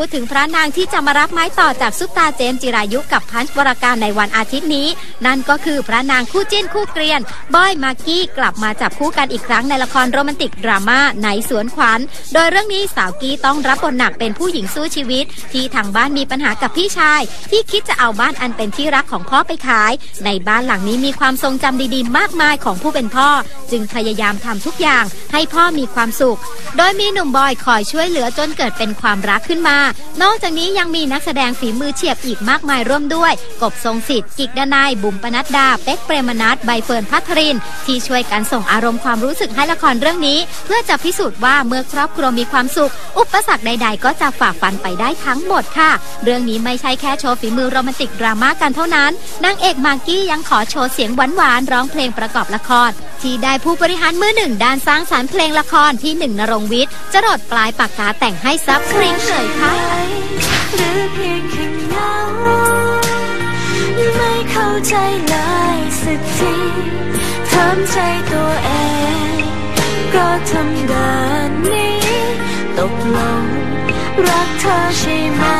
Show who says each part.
Speaker 1: พูดถึงพระนางที่จะมารับไม้ต่อจากซุปตาเจมส์จิรายุกับพันธ์วรการในวันอาทิตย์นี้ นั่นก็คือพระนางคู่จิ้นคู่เกรียนบอยมากกี้กลับมาจับคู่กันอีกครั้งในละครโรแมนติกดราม่าในสวนขวัญ โดยเรื่องนี้สาวกี้ต้องรับบทหนักเป็นผู้หญิงสู้ชีวิต ที่ทางบ้านมีปัญหากับพี่ชาย ที่คิดจะเอาบ้านอันเป็นที่รักของพ่อไปขาย ในบ้านหลังนี้มีความทรงจำดีๆ มากมายของผู้เป็นพ่อ จึงพยายามทำทุกอย่างให้พ่อมีความสุข โดยมีหนุ่มบอยคอยช่วยเหลือจนเกิดเป็นความรักขึ้นมานอกจากนี้ยังมีนักแสดงฝีมือเฉียบอีกมากมายร่วมด้วย กบทรงสิทธิ์กิกดานายบุ๋มปนัดดา เป็กเปรมนัทใบเฟิร์นพัทริน ที่ช่วยกันส่งอารมณ์ความรู้สึกให้ละครเรื่องนี้ เพื่อจะพิสูจน์ว่าเมื่อครอบครัวมีความสุข อุปสรรคใด ๆ ก็จะฝ่าฟันไปได้ทั้งหมดค่ะ เรื่องนี้ไม่ใช่แค่โชว์ฝีมือโรแมนติกดราม่ากันเท่านั้นนางเอกมากกี้ยังขอโชว์เสียงหวานๆร้องเพลงประกอบละคร ที่ได้ผู้บริหารมือหนึ่งด้านสร้างสารรค์เพลงละครที่หนึ่งนรงวิทย์จรดปลายปากกาแต่งให้ซับคริงเลยค่ะ
Speaker 2: หรือเพียงแค่เงาไม่เข้าใจเลยสักทีทำใจตัวเอง ก็ทำเดินนี้ ตกลงรักเธอใช่ไหม